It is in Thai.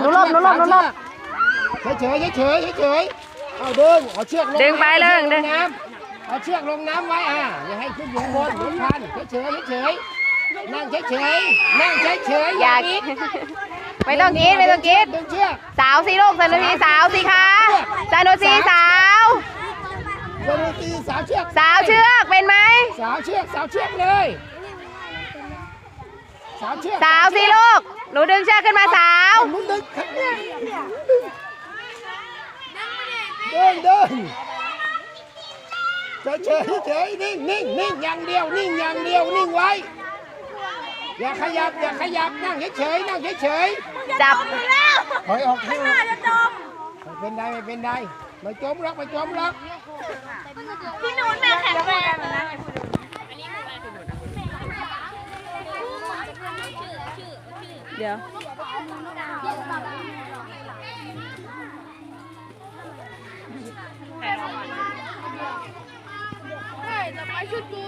หนูลบหนูลบหนูลบเฉยเฉยเฉยเฉยๆเอาดึงเอาเชือกลงดึงไปเลยอาชือกดึงน้ำเอาเชือกลงน้ำไว้อะอย่าให้ขึ้นอยู่ข้างบนเดี๋ยวพันเฉยเฉยเฉยๆนั่งเฉยเฉยๆนั่งเฉยเฉยๆอย่อาย่าคิดไม่ต้องกินไม่ต้องกินดึงเชือกสาวสิลูกสนุสีสาวสิคะสนุสีสาวเดี๋ยวดูตีสาวเชือกสาวเชือกเป็นไหมสาวเชือกสาวเชือกเลย สาวเชือกสาวสิลูก หนูดึงเชือกขึ้นมาสาวเอาลุ้นดึงเดินเดินเฉยเฉยเฉยนิ่งนิ่งนิ่งอย่างเดียวนิ่งอย่างเดียวนิ่งไว้ อย่าขยับอย่าขยับนั่งเฉยๆนั่งเฉยจับๆถอยออกข้างหน้าจะจมไม่เป็นไรไม่เป็นไรไม่จมหรอกไม่จมหรอกพี่นูนแม่แข็งแรงนะ เดี๋ยวเฮ้ยจะไปชุดกู